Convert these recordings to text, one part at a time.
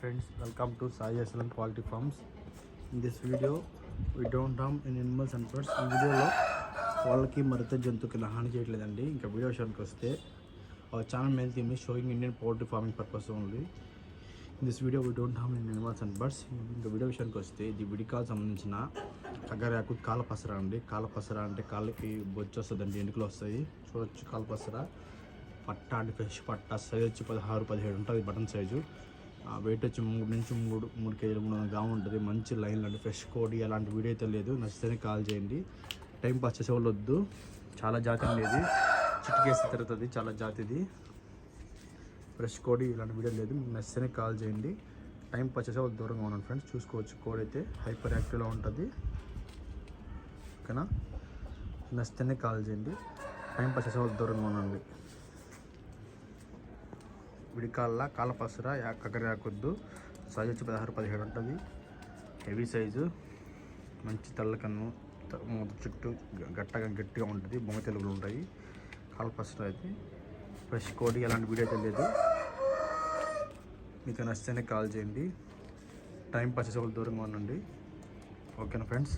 Friends welcome to Sai Aslam poultry farms in this video we don't harm in animals and birds ఈ వీడియోలో వాళ్ళకి మరిత జంతువుకి హాని చేయట్లేదండి. ఇంకా వీడియో షోకి వస్తే channel main theme showing Indian poultry farming purpose ఉంది in this video we don't harm in animals and birds ఇంకా వీడియో షోకి వస్తే ఇది విడికాల సంబంధించిన కగ్గరాకు కాల పసరా అండి. కాల పసరా అంటే కాళ్ళకి బొచ్చు వస్తుందండి ఎన్నికలు వస్తాయి. చూడొచ్చు కాల పట్టా పట్ట అంటే ఫ్రెష్ పట్టా. సైజ్ వచ్చి పదహారు పదిహేడు ఉంటుంది బటన్ సైజు వెయిట్ వచ్చి మూడు నుంచి మూడు మూడు కేజీలు మూడు వందల గ్రాములు ఉంటుంది. మంచి లైన్లు అంటే ఫ్రెష్ కోడి అలాంటి వీడియో అయితే లేదు. నచ్చితేనే కాల్ చేయండి. టైం పాస్ చేసే వాళ్ళు వద్దు. చాలా జాతి అనేది చిటికేసి తిరుగుతుంది. చాలా జాతిది ఫ్రెష్ కోడి ఇలాంటి వీడియో లేదు. మీకు నచ్చితేనే కాల్ చేయండి. టైం పాస్ చేసే వాళ్ళు దూరంగా ఉన్నాను ఫ్రెండ్స్ చూసుకోవచ్చు కోడి అయితే. హైపర్ యాక్టివ్లో ఉంటుంది. ఓకేనా? నచ్చితేనే కాల్ చేయండి. టైం పాస్ చేసే వాళ్ళు దూరంగా ఉండండి. విడికాళ్ళ కాలపసర కగరాకొద్దు. సైజు వచ్చి పదహారు పదిహేడు ఉంటుంది. Heavy size. మంచి తెల్లకన్ను చుట్టూ గట్టగా గట్టిగా ఉంటుంది. బొమ్మ తెలుగులు ఉంటాయి. కాలపసర అయితే. ఫ్రెష్ కోడి అలాంటి వీడియో తెలియదు మీకు నచ్చితేనే కాల్ చేయండి. టైం పాస్ చేసే వాళ్ళు దూరంగా ఉండండి. ఓకేనా ఫ్రెండ్స్?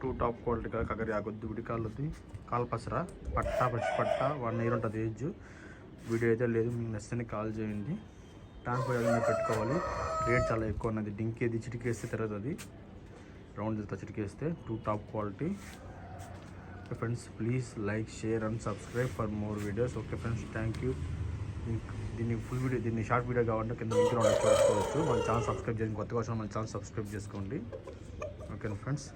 టూ టాప్ క్వాలిటీగా కగరి ఆగొద్దు విడికాళ్ళది కాల్పసరా పట్టా పచ్చి పట్టా వన్ ఇయర్ ఉంటుంది ఏజ్. వీడియో అయితే లేదు మీకు నచ్చితే కాల్ చేయండి. ట్రాన్స్పోర్ట్ ఏదైనా పెట్టుకోవాలి. రేట్ చాలా ఎక్కువ ఉన్నది. డింకేది చిటికేస్తే తిరుగుతుంది రౌండ్ వెళ్తా చిటికేస్తే. Too top quality. Okay friends please like share and subscribe for more videos. Okay friends thank you. దీన్ని ఫుల్ వీడియో దీన్ని షార్ట్ వీడియో కావాలంటే కింద ఇంట్లో చూసుకోవచ్చు మన ఛానల్ సబ్స్క్రైబ్ చేసి కొత్తగా వచ్చిన మన ఛానల్ సబ్స్క్రైబ్ చేసుకోండి. Okay friends.